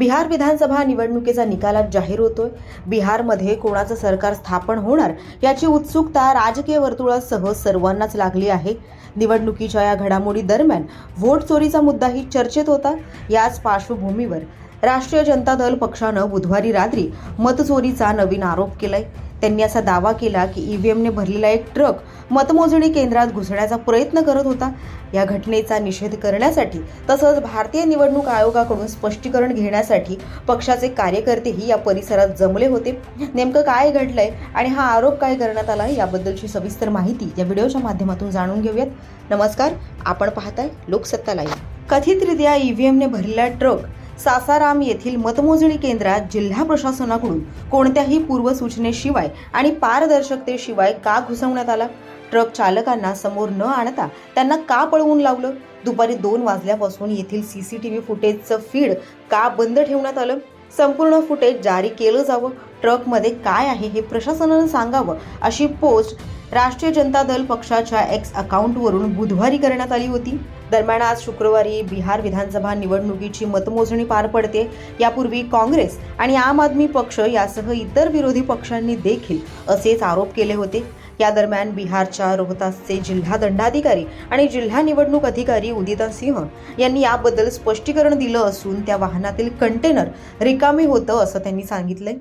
बिहार विधानसभा निवडणुकीचा निकालात जाहीर होतोय. बिहारमध्ये कोणाचं सरकार स्थापन होणार याची उत्सुकता राजकीय वर्तुळासह सर्वांनाच लागली आहे. निवडणुकीच्या या घडामोडी दरम्यान व्होट चोरीचा मुद्दाही चर्चेत होता. याच पार्श्वभूमीवर राष्ट्रीय जनता दल पक्षानं बुधवारी रात्री मतचोरीचा नवीन आरोप केलाय. त्यांनी असा दावा केला की ईव्हीएमने भरलेला एक ट्रक मतमोजणी केंद्रात घुसण्याचा प्रयत्न करत होता. या घटनेचा निषेध करण्यासाठी तसंच भारतीय निवडणूक आयोगाकडून स्पष्टीकरण घेण्यासाठी पक्षाचे कार्यकर्तेही या परिसरात जमले होते. नेमकं काय घडलंय आणि हा आरोप काय करण्यात आला याबद्दलची सविस्तर माहिती या व्हिडिओच्या माध्यमातून जाणून घेऊयात. नमस्कार आपण पाहताय लोकसत्ता लाईव्ह. कथितरित्या ईव्हीएमने भरलेला ट्रक सासाराम येथील मतमोजणी केंद्रात जिल्हा प्रशासनाकडून कोणत्याही पूर्वसूचनेशिवाय आणि पारदर्शकतेशिवाय का घुसवण्यात आला? ट्रक चालकांना समोर न आणता त्यांना का पळवून लावलं? दुपारी दोन वाजल्यापासून येथील सीसीटीव्ही फुटेजचं फीड का बंद ठेवण्यात आलं? संपूर्ण फुटेज जारी केलं जावं? ट्रकमध्ये काय आहे हे प्रशासनानं सांगावं अशी पोस्ट राष्ट्रीय जनता दल पक्षाच्या एक्स अकाउंटवरून बुधवारी करण्यात आली होती. दरम्यान आज शुक्रवारी बिहार विधानसभा निवडणुकीची मतमोजणी पार पडते. यापूर्वी काँग्रेस आणि आम आदमी पक्ष यासह इतर विरोधी पक्षांनी देखील असेच आरोप केले होते. या दरम्यान बिहारच्या रोहतासचे जिल्हा दंडाधिकारी आणि जिल्हा निवडणूक अधिकारी उदिता सिंह यांनी याबद्दल स्पष्टीकरण दिलं असून त्या वाहनातील कंटेनर रिकामी होतं असं त्यांनी सांगितलंय.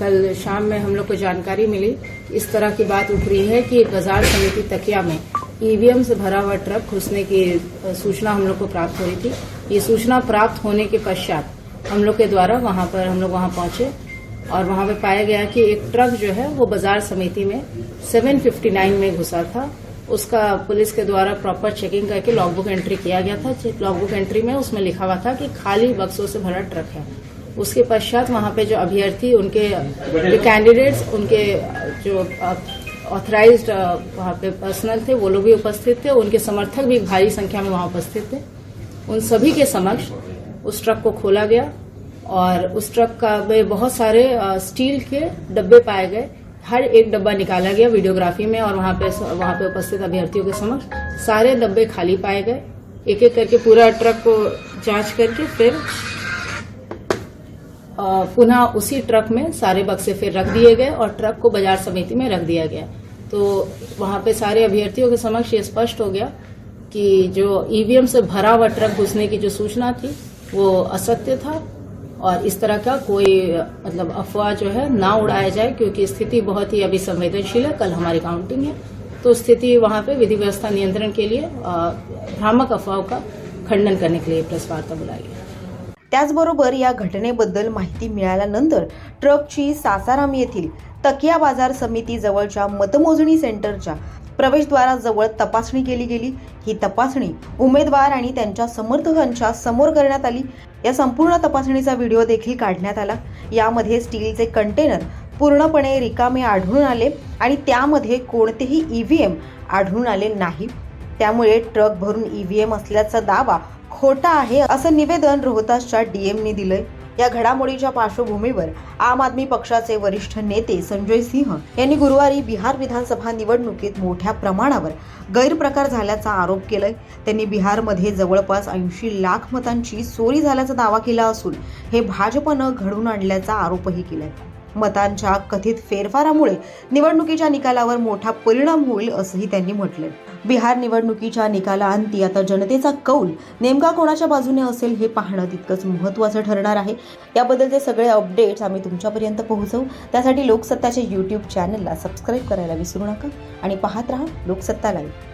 कल शाम में हम लोग को जानकारी मिली। इस तरह की बात उठ रही है कि बाज़ार समिति तकिया में ईवीएम से भरा हुआ ट्रक घुसने की सूचना हम लोग को प्राप्त हुई थी। ये सूचना प्राप्त होने के पश्चात हम लोग के द्वारा वहाँ पर हम लोग वहाँ पहुँचे और वहाँ पे पाया गया कि एक ट्रक जो है वो बाज़ार समिति में 759 में घुसा था। उसका पुलिस के द्वारा प्रॉपर चेकिंग करके लॉगबुक एंट्री किया गया था। लॉगबुक एंट्री में उसमें लिखा हुआ था कि खाली बक्सों से भरा ट्रक है। उसके पश्चात वहाँ पे जो अभ्यर्थी, उनके जो कैंडिडेट्स उनके जो ऑथराइज्ड वहाँ पे पर्सनल थे, वो लोग भी उपस्थित थे, उनके समर्थक भी भारी संख्या में वहाँ उपस्थित थे। उन सभी के समक्ष उस ट्रक को खोला गया और उस ट्रक का में बहुत सारे स्टील के डब्बे पाए गए। हर एक डब्बा निकाला गया वीडियोग्राफी में और वहाँ पे वहाँ पे उपस्थित अभ्यर्थियों के समक्ष। सारे डब्बे खाली पाए गए। एक एक करके पूरा ट्रक को जाँच करके फिर पुनः उसी ट्रक में सारे बक्से फिर रख दिए गए और ट्रक को बाज़ार समिति में रख दिया गया। तो वहाँ पे सारे अभ्यर्थियों के समक्ष ये स्पष्ट हो गया कि जो ईवीएम से भरा हुआ ट्रक घुसने की जो सूचना थी, वो असत्य था और इस तरह का कोई मतलब अफवाह जो है ना उड़ाया जाए क्योंकि स्थिति बहुत ही अभी संवेदनशील है, कल हमारी काउंटिंग है। तो स्थिति वहाँ पे विधि व्यवस्था नियंत्रण के लिए भ्रामक अफवाहों का खंडन करने के लिए प्रेस वार्ता बुलाई त्याचबरोबर या घटनेबद्दल माहिती मिळाल्यानंतर ट्रकची सासाराम येथील तकिया बाजार समिती जवळच्या मतमोजणी सेंटरच्या प्रवेशद्वाराजवळ तपासणी केली गेली. ही तपासणी उमेदवार आणि त्यांच्या समर्थकांच्या समोर करण्यात आली. या संपूर्ण तपासणीचा व्हिडिओ देखील काढण्यात आला. यामध्ये स्टीलचे कंटेनर पूर्णपणे रिकामे आढळून आले आणि त्यामध्ये कोणतेही ई व्ही एम आढळून आले नाही. त्यामुळे ट्रक भरून ई व्ही एम असल्याचा दावा खोटा आहे असं निवेदन रोहतासच्या डीएमने दिलंय. या घडामोडीच्या पार्श्वभूमीवर आम आदमी पक्षाचे वरिष्ठ नेते संजय सिंह यांनी गुरुवारी बिहार विधानसभा निवडणुकीत मोठ्या प्रमाणावर गैरप्रकार झाल्याचा आरोप केलाय. त्यांनी बिहारमध्ये जवळपास ऐंशी लाख मतांची चोरी झाल्याचा दावा केला असून हे भाजपनं घडून आणल्याचा आरोपही केलाय. मतांच्या कथित फेरफारामुळे निवडणुकीच्या निकालावर मोठा परिणाम होईल असंही त्यांनी म्हटलंय. बिहार निवडणुकीच्या निकालाअंती आता जनतेचा कौल. नेमका कोणाच्या बाजूने असेल हे पाहणं तितकंच महत्त्वाचं ठरणार आहे. याबद्दलचे सगळे अपडेट्स आम्ही तुमच्यापर्यंत पोहोचवू. त्यासाठी लोकसत्ताच्या यूट्यूब चॅनलला सबस्क्राईब करायला विसरू नका आणि पाहत राहा लोकसत्ता लाईव्ह